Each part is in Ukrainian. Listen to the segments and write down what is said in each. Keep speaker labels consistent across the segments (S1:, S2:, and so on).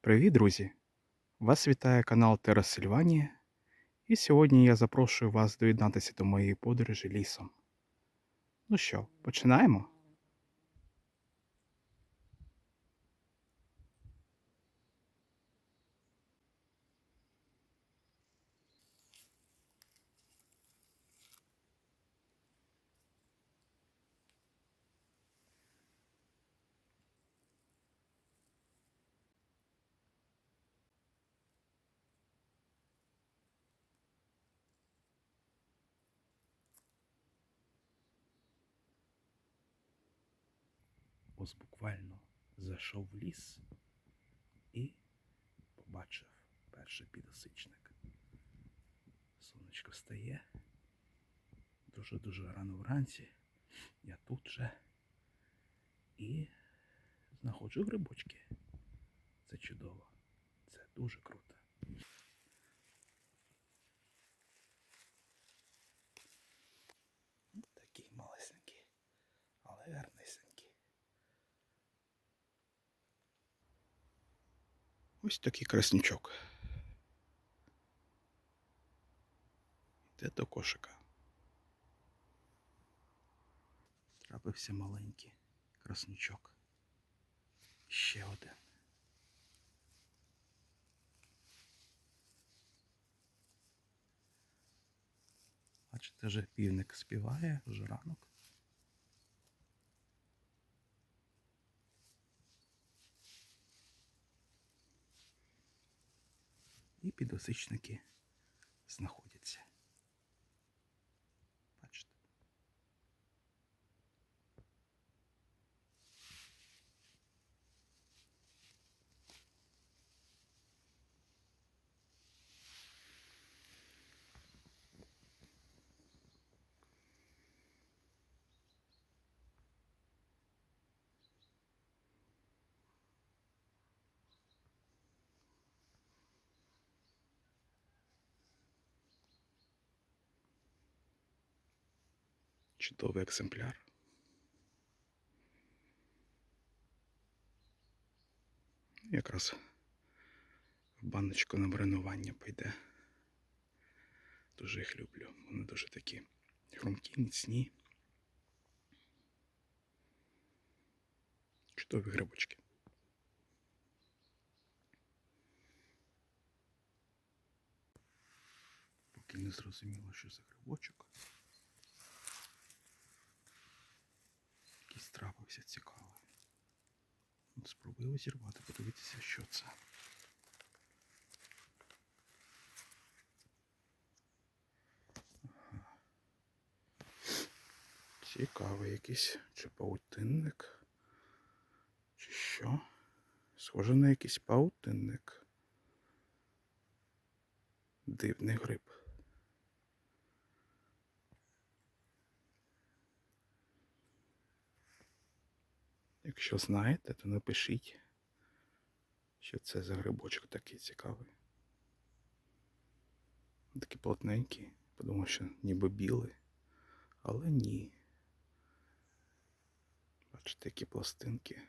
S1: Привіт, друзі! Вас вітає канал Терас Сильванія, і сьогодні я запрошую вас доєднатися до моєї подорожі лісом. Ну що, починаємо? Ось буквально зайшов в ліс і побачив перший підосичник. Сонечко встає. Дуже-дуже рано вранці. Я тут же і знаходжу грибочки. Це чудово. Це дуже круто. Ось такий краснячок. Йде до кошика. Трапився маленький краснячок. Ще один. Бачите, вже півник співає, вже ранок. Підосичники знаходяться. Бачите? Чудовий екземпляр. Якраз в баночку на маринування пойде. Дуже їх люблю. Вони дуже такі хрумкі, міцні. Чудові грибочки. Поки не зрозуміло, що за грибочок. Якийсь трапився цікавий. Спробую зірвати, подивитися, що це. Цікавий якийсь чи паутинник, чи що? Схоже на якийсь паутинник. Дивний гриб. Якщо знаєте, то напишіть, що це за грибочок такий цікавий. Такий плотненький, подумав, що ніби білий, але ні. Бачите, які пластинки.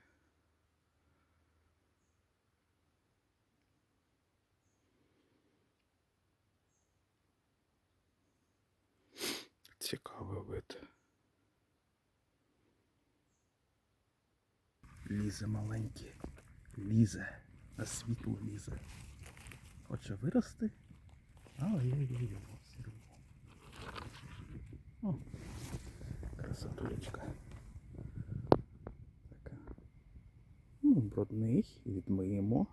S1: Цікавий Лізе маленький, лізе, на світло лізе. Хоче вирости, але я його зірву. О, красотулечка. Така. Ну, брудний, відмиємо,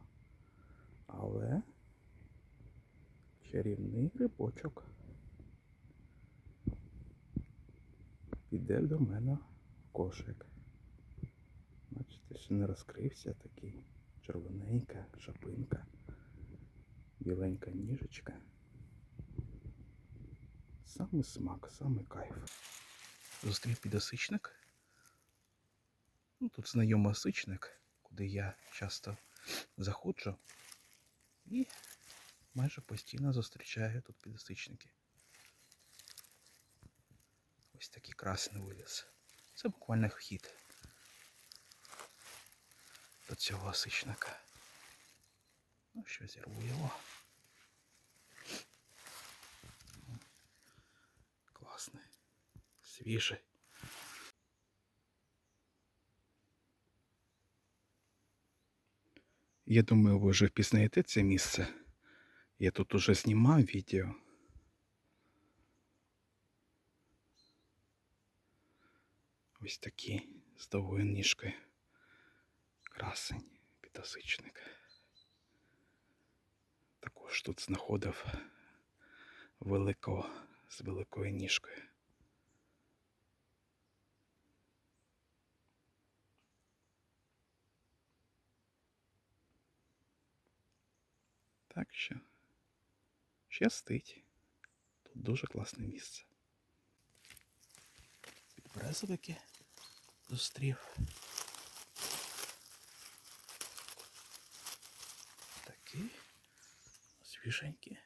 S1: але чарівний грибочок. Піде до мене кошик. Бачите, ще не розкрився такий червоненька шапинка, біленька ніжечка. Саме смак, саме кайф. Зустрів підосичник. Ну, тут знайомий осичник, куди я часто заходжу. І майже постійно зустрічаю тут підосичники. Ось такий красний виліз. Це буквально вхід до цього осичника. що, зірву його. Класний. Свіжий. Я думаю, ви вже впізнаєте це місце. Я тут уже знімав відео. Ось такі з довгою ніжкою. Красень, підосичник. Також тут знаходив великого з великою ніжкою. Так що щастить. Тут дуже класне місце. Підберезовики зустрів. Такий свіженький.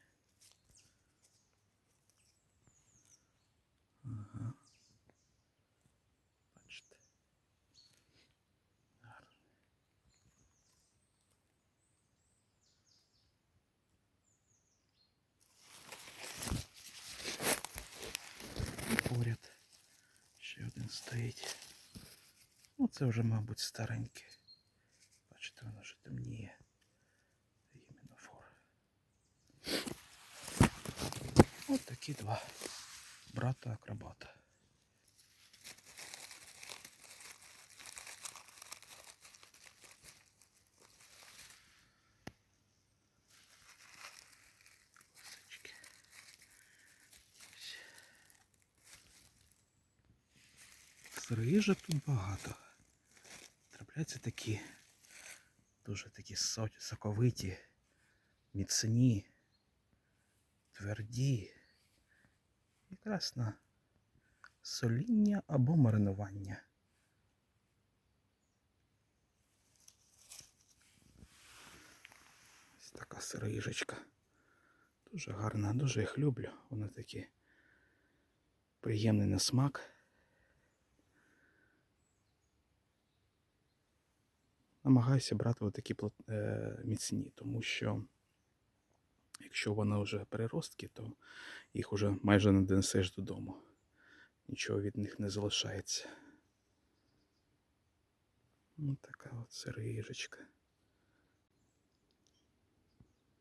S1: Ага. Бачите. Гарно. Поряд ще один стоїть. Ну, це вже, мабуть, старенький. Такі два брата акробата. Сирижок тут багато. Трапляються такі дуже такі соковиті, міцні, тверді. Якраз соління або маринування. Ось така сирижечка. Дуже гарна, дуже їх люблю. Вони такі приємний на смак. намагаюся брати плот- е, міцні, тому що якщо вони вже переростки, то їх вже майже не донесеш додому. Нічого від них не залишається. Ось така от сирижечка.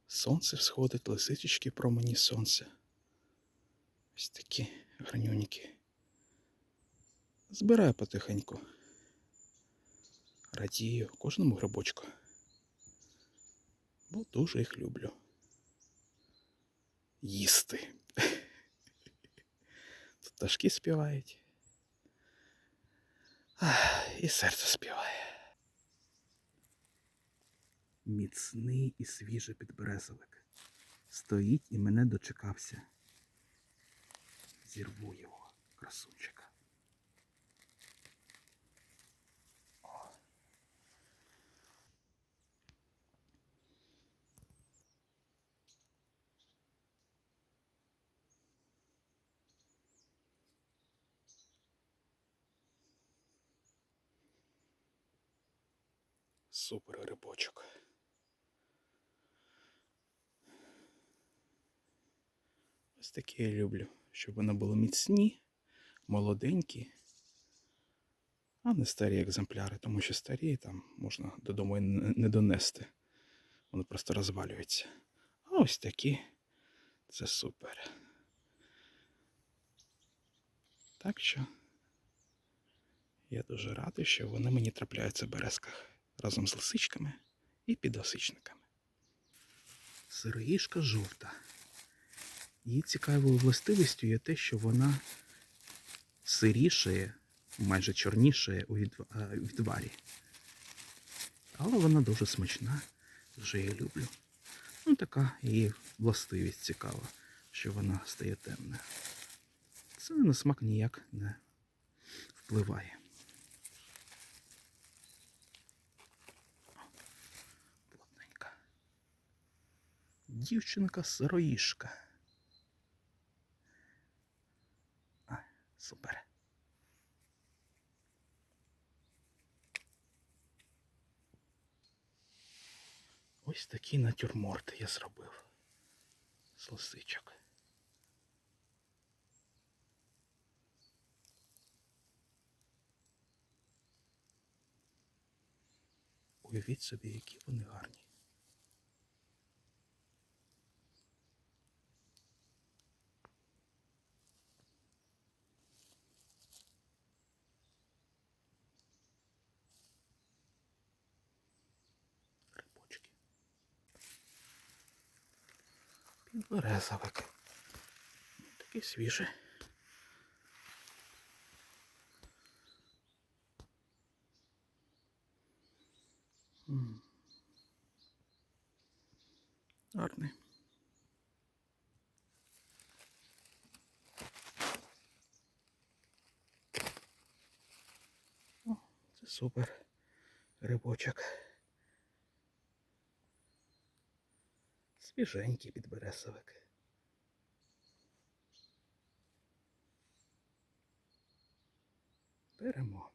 S1: Сонце всходить, лисичечки промені сонця. Ось такі гарнюнькі. Збираю потихеньку. Радію кожному грибочку. Бо дуже їх люблю. Їсти. Тут пташки співають. Ах, І серце співає. Міцний і свіжий підберезовик. Стоїть і мене дочекався. Зірву його, красунчика. Супер грибочок. Ось такі я люблю, щоб вони були міцні, молоденькі, а не старі екземпляри, тому що старі там можна додому і не донести. Вони просто розвалюються. А ось такі це супер. Так що я дуже радий, що вони мені трапляються в березках разом з лисичками і підосичниками. Сироїшка жовта. Її цікавою властивістю є те, що вона сирішає, майже чорнішає у у відварі. Але вона дуже смачна, дуже її люблю. Ну, така її властивість цікава, що вона стає темною. Це на смак ніяк не впливає. Дівчинка сироїшка. А, супер. Ось такий натюрморт я зробив. З лисичок. Уявіть собі, які вони гарні. Підберезовик. Такий свіжий. Гарний. О, це супер грибочок. Свіженький підберезовик. Беремо.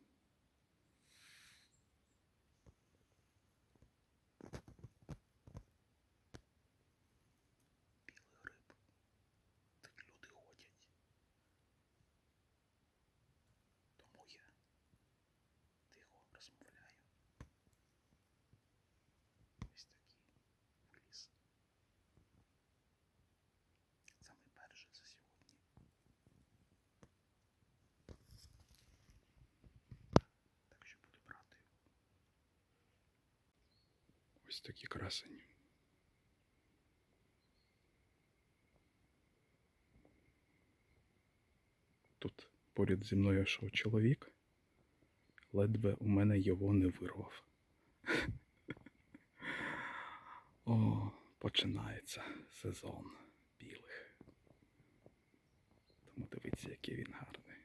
S1: Білий гриб. Так люди ходять. Тому я тихо розмовляю. Ось такий виліз. Самий перший за сьогодні. Так що буду брати його. Ось такі красені. Тут поряд зі мною йшов чоловік. Ледве у мене його не вирвав. О, починається сезон білих. Тому дивіться, який він гарний.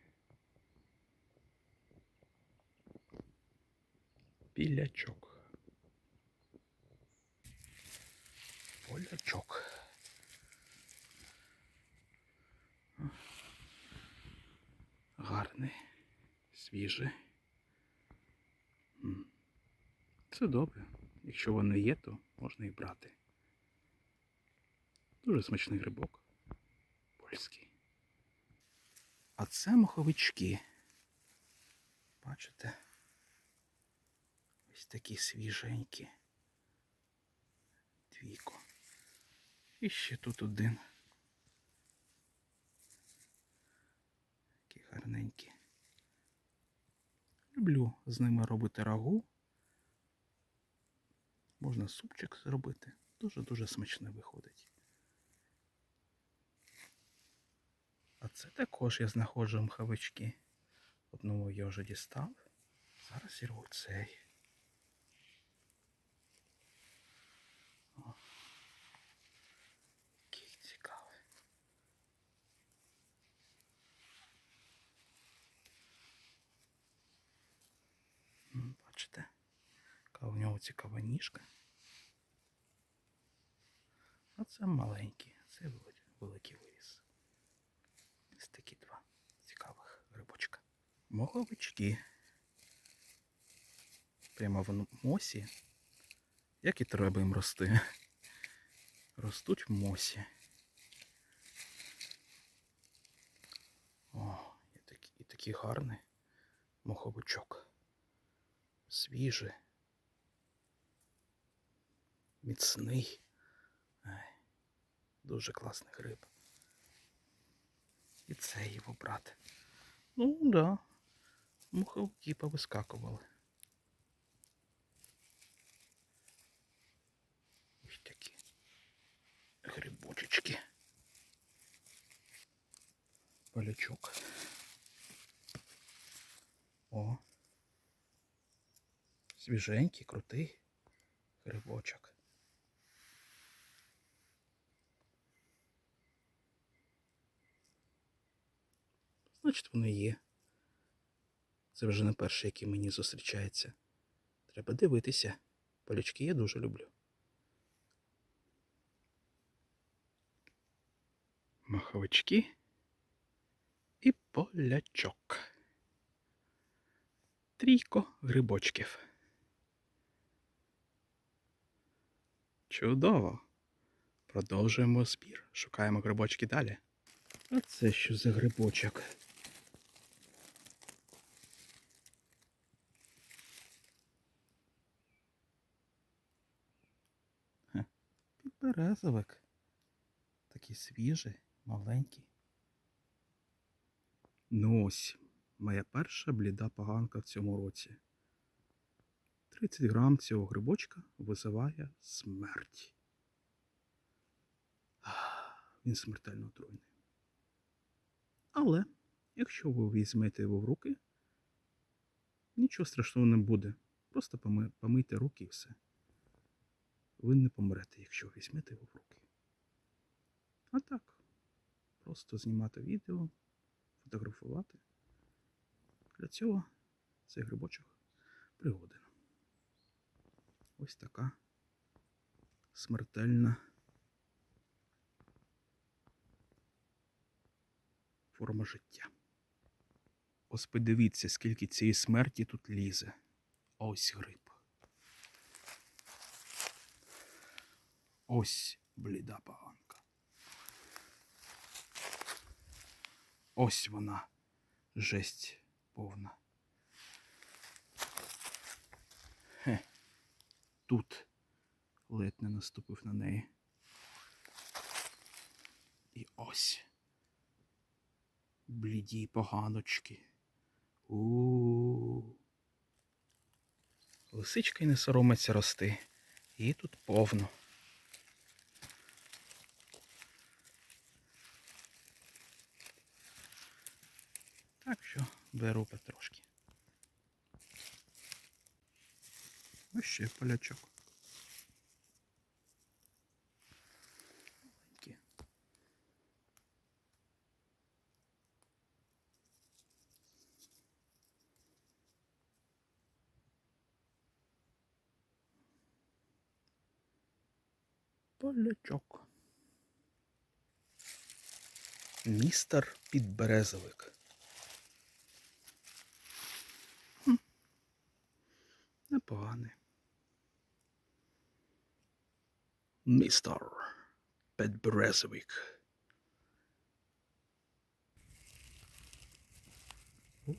S1: Білячок. Полячок. Гарний, свіжий. Це добре. Якщо вони є, то можна і брати. Дуже смачний грибок. Польський. А це моховички. Бачите? Ось такі свіженькі. Двійко. І ще тут один. Такі гарненькі. Люблю з ними робити рагу. Можна супчик зробити. Дуже-дуже смачне виходить. А це також я знаходжу мховички. Одного я вже дістав. Зараз зірву цей. О. Який цікавий. М, Бачите, яка у нього цікава ніжка. А це маленький, це великий виріс. Ось такі два цікавих грибочка. Моховички. Прямо в мосі. Як і треба їм рости. Ростуть в мосі. О, і такий, і такий гарний моховичок. Свіжий. Міцний. Ай, дуже класний гриб. І це його брати. Ну, да. Муховики повискакували. Ось такі грибочечки. Полячок. О. Свіженький, крутий грибочок. Значить, воно є. Це вже не перший, який мені зустрічається. Треба дивитися. Полячки я дуже люблю. Маховички і полячок. Трійко грибочків. Чудово. Продовжуємо збір. Шукаємо грибочки далі. А це що за грибочок? Підберезовик. Такий свіжий, маленький. Ну ось, моя перша бліда поганка в цьому році. 30 грам цього грибочка визиває смерть. Він смертельно отруйний. Але, якщо ви візьмете його в руки, нічого страшного не буде. Просто помийте руки і все. Ви не помрете, якщо візьмете його в руки. А так, просто знімати відео, фотографувати. Для цього цей грибочок пригоден. Ось така смертельна форма життя. Ось подивіться, скільки цієї смерті тут лізе. Ось гриб. Ось бліда поганка. Ось вона, жесть повна. Тут ледь не наступив на неї. І ось. Бліді поганочки. У. Лисичка й не соромиться рости. Її тут повно. Так що беру потрошки. Ось ще полячок. Полячок. Містер Підберезовик. Непоганий. Містер Підберезовик. О,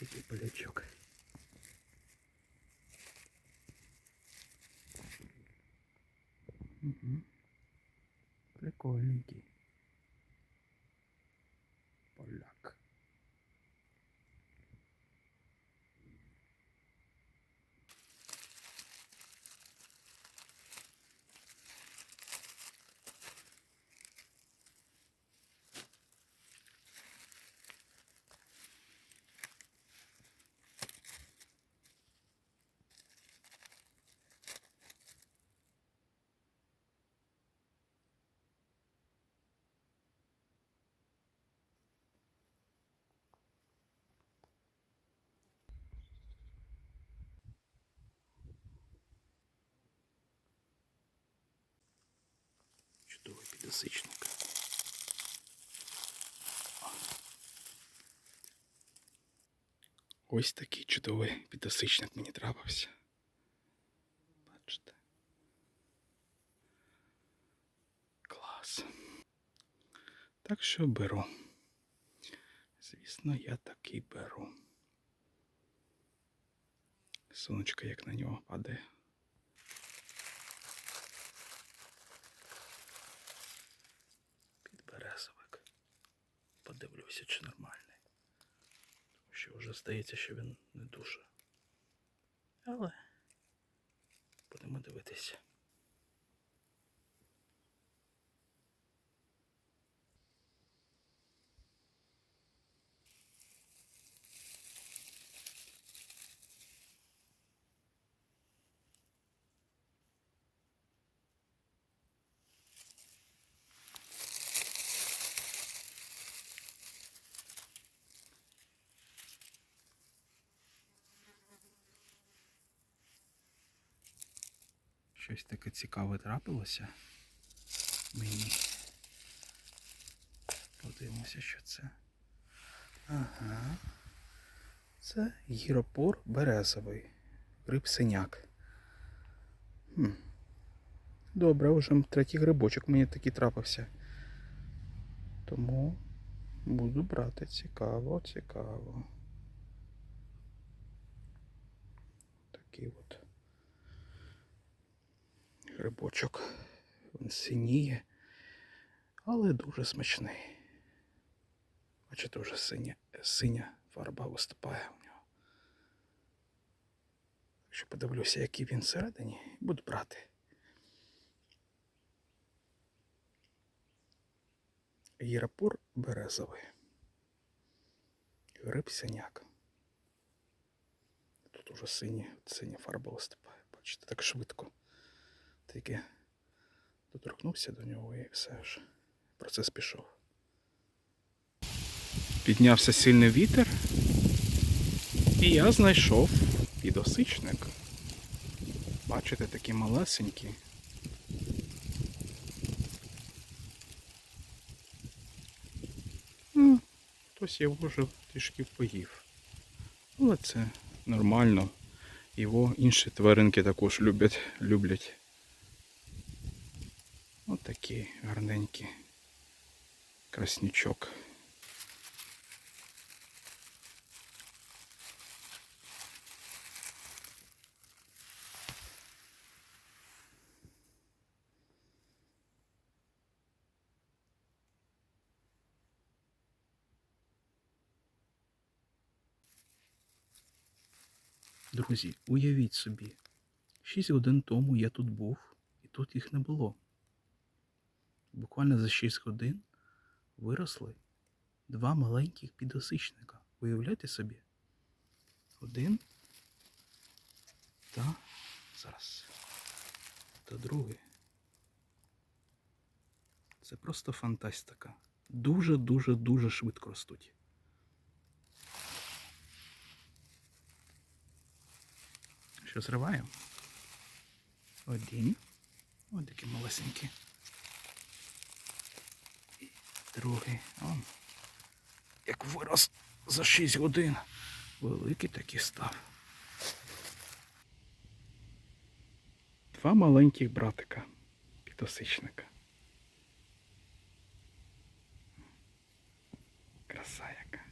S1: який полячок. Угу. Прикольненький. Чудовий підосичник. Ось такий чудовий підосичник мені трапився. Бачите. Клас. Так що беру. Звісно, я такий беру. Сонечко як на нього падає. Підберезовик. Подивлюся, чи нормальний. Тому що вже здається, що він не дуже. Але будемо дивитися. Щось таке цікаве трапилося мені. Подивимося, що це. Ага. Це гіропор березовий. Гриб синяк. Хм. Добре, вже третій грибочок мені такий трапився. Тому буду брати. Цікаво, цікаво. Такий от грибочок. Він синіє, але дуже смачний. Бачите, вже синя, синя фарба виступає у нього. Якщо подивлюся, який він всередині, буду брати. Гірапур березовий. Гриб синяк. Тут уже сині, синя фарба виступає. Бачите, так швидко. Тільки доторкнувся до нього і все ж. Процес пішов. Піднявся сильний вітер, і я знайшов підосичник. Бачите, такі малесенькі. Ну, хтось його вже трішки поїв. Але це нормально. Його інші тваринки також люблять. люблять. Ось такий гарненький краснючок. Друзі, уявіть собі, 6 годин тому я тут був, і тут їх не було. Буквально за 6 годин виросли два маленьких підосичника. Уявляєте собі? Один та зараз. Та другий. Це просто фантастика. Дуже-дуже дуже швидко ростуть. Що зриваємо? Один. Ось такі малесенькі. Другий. Он. Як вирос за 6 годин. Великий такий став. Два маленьких братика підосичника. Краса яка.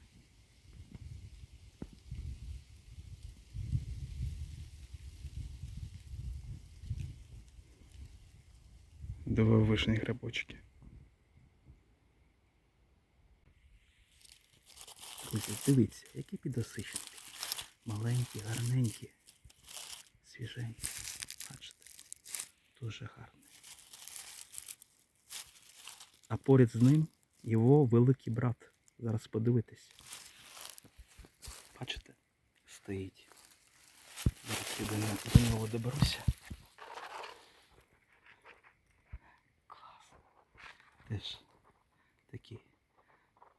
S1: Дивовижні грибочки. Друзі, дивіться, які підосичники. Маленькі, гарненькі, свіженькі. Бачите, дуже гарний. А поряд з ним його великий брат. Зараз подивитись. Бачите? Стоїть. Зараз я до нього, до нього доберуся. Клас. Теж такий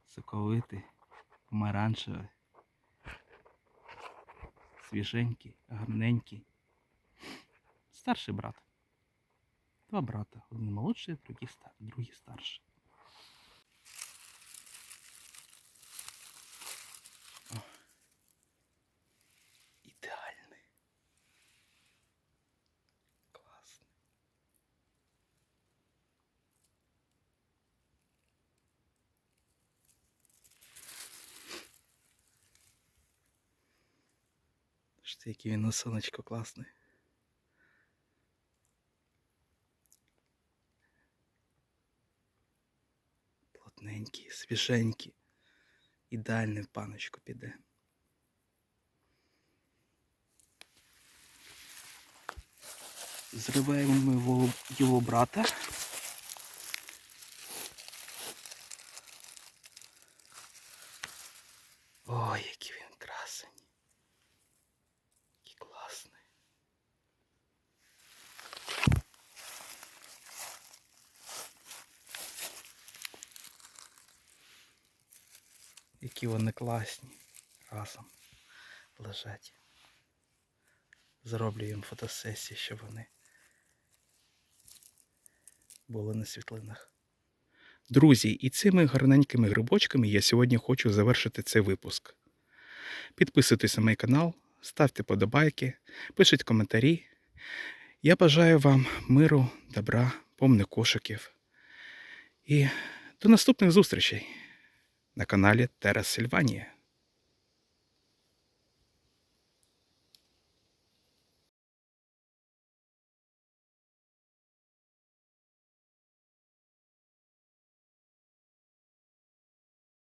S1: соковитий, помаранчевий, свіженький, гарненький. Старший брат. Два брата. Один молодший, другий старший. О. Ідеальний. Класний. Що який він на сонечко класний. Плотненький, свіженький. Ідеальний в паночку піде. Зриваємо ми його, його брата. Ой, який він красень. Який класний. Які вони класні разом лежать. Зроблю їм фотосесії, щоб вони були на світлинах. Друзі, і цими гарненькими грибочками я сьогодні хочу завершити цей випуск. Підписуйтесь на мій канал, ставте подобайки, пишіть коментарі. Я бажаю вам миру, добра, повних кошиків. І до наступних зустрічей на каналі Терра Сильванія.